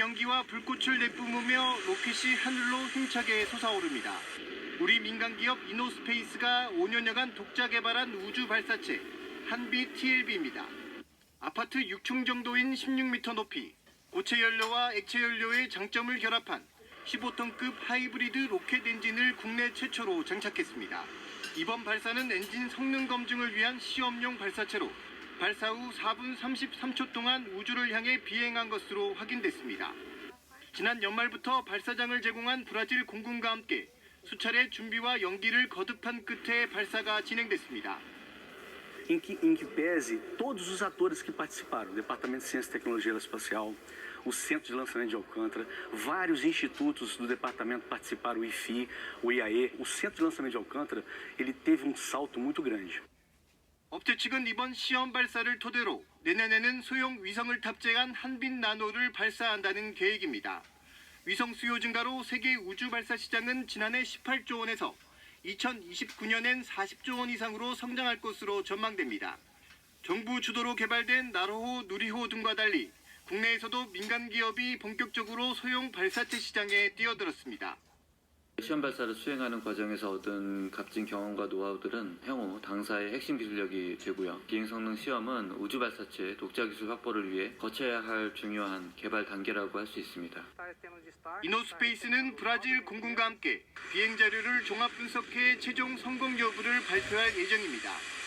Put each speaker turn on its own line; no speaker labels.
연기와 불꽃을 내뿜으며 로켓이 하늘로 힘차게 솟아오릅니다. 우리 민간 기업 이노스페이스가 5년여간 독자 개발한 우주 발사체 한비 TLB입니다. 아파트 6층 정도인 16m 높이, 고체 연료와 액체 연료의 장점을 결합한 15톤급 하이브리드 로켓 엔진을 국내 최초로 장착했습니다. 이번 발사는 엔진 성능 검증을 위한 시험용 발사체로 발사 후 4분 33초 동안 우주를 향해 비행한 것으로 확인됐습니다. 지난 연말부터 발사장을 제공한 브라질 공군과 함께 수차례 준비와 연기를 거듭한 끝에 발사가 진행됐습니다.
em que, em que pese todos os atores que participaram, o Departamento de Ciência e Tecnologia Aeroespacial, o Centro de Lançamento de Alcântara, vários institutos do departamento participaram, o IFI, o IAE, o Centro de Lançamento de Alcântara, ele teve um salto muito grande.
업체 측은 이번 시험 발사를 토대로 내년에는 소형 위성을 탑재한 한빈 나노를 발사한다는 계획입니다. 위성 수요 증가로 세계 우주 발사 시장은 지난해 18조 원에서 2029년엔 40조 원 이상으로 성장할 것으로 전망됩니다. 정부 주도로 개발된 나로호, 누리호 등과 달리 국내에서도 민간 기업이 본격적으로 소형 발사체 시장에 뛰어들었습니다.
시험 발사를 수행하는 과정에서 얻은 값진 경험과 노하우들은 향후 당사의 핵심 기술력이 되고요. 비행 성능 시험은 우주 발사체 독자 기술 확보를 위해 거쳐야 할 중요한 개발 단계라고 할 수 있습니다.
이노스페이스는 브라질 공군과 함께 비행 자료를 종합 분석해 최종 성공 여부를 발표할 예정입니다.